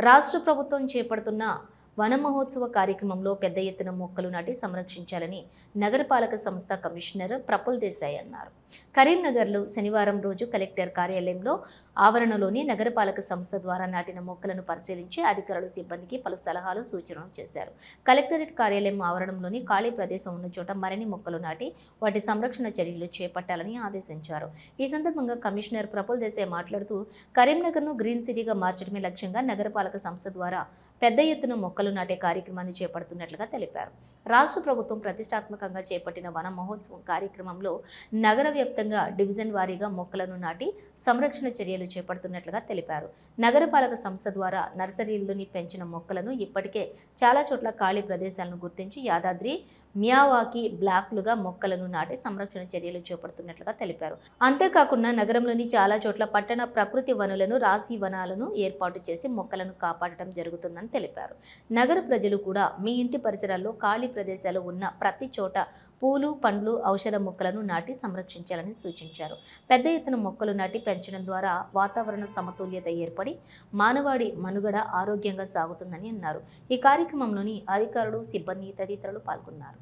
రాష్ట్ర ప్రభుత్వం చేపడుతున్న వన మహోత్సవ కార్యక్రమంలో పెద్ద ఎత్తున మొక్కలు నాటి సంరక్షించాలని నగరపాలక సంస్థ కమిషనర్ ప్రఫుల్ దేశాయ్ అన్నారు. కరీంనగర్లో శనివారం రోజు కలెక్టర్ కార్యాలయంలో ఆవరణలోని నగరపాలక సంస్థ ద్వారా నాటిన మొక్కలను పరిశీలించి అధికారులు సిబ్బందికి పలు సలహాలు సూచనలు చేశారు. కలెక్టరేట్ కార్యాలయం ఆవరణంలోని ఖాళీ ప్రదేశం ఉన్న చోట మరిన్ని మొక్కలు నాటి వాటి సంరక్షణ చర్యలు చేపట్టాలని ఆదేశించారు. ఈ సందర్భంగా కమిషనర్ ప్రఫుల్ దేశాయ్ మాట్లాడుతూ కరీంనగర్ను గ్రీన్ సిటీగా మార్చడమే లక్ష్యంగా నగరపాలక సంస్థ ద్వారా పెద్ద ఎత్తున మొక్కలు మొక్కలు నాటే కార్యక్రమాన్ని చేపడుతున్నట్లుగా తెలిపారు. రాష్ట్ర ప్రభుత్వం ప్రతిష్టాత్మకంగా చేపట్టిన వన మహోత్సవం కార్యక్రమంలో నగర వ్యాప్తంగా డివిజన్ వారీగా మొక్కలను నాటి సంరక్షణ చర్యలు చేపడుతున్నట్లుగా తెలిపారు. నగరపాలక సంస్థ ద్వారా నర్సరీల్లోని పెంచిన మొక్కలను ఇప్పటికే చాలా చోట్ల ఖాళీ ప్రదేశాలను గుర్తించి యాదాద్రి మియావాకి బ్లాక్లుగా మొక్కలను నాటి సంరక్షణ చర్యలు చేపడుతున్నట్లుగా తెలిపారు. అంతేకాకుండా నగరంలోని చాలా చోట్ల పట్టణ ప్రకృతి వనులను రాశి వనాలను ఏర్పాటు చేసి మొక్కలను కాపాడటం జరుగుతుందని తెలిపారు. నగర ప్రజలు కూడా మీ ఇంటి పరిసరాల్లో ఖాళీ ప్రదేశాలు ఉన్న ప్రతి చోట పూలు పండ్లు ఔషధ మొక్కలను నాటి సంరక్షించాలని సూచించారు. పెద్ద ఎత్తున మొక్కలు నాటి పెంచడం ద్వారా వాతావరణ సమతుల్యత ఏర్పడి మానవాడి మనుగడ ఆరోగ్యంగా సాగుతుందని అన్నారు. ఈ కార్యక్రమంలోని అధికారులు సిబ్బంది తదితరులు పాల్గొన్నారు.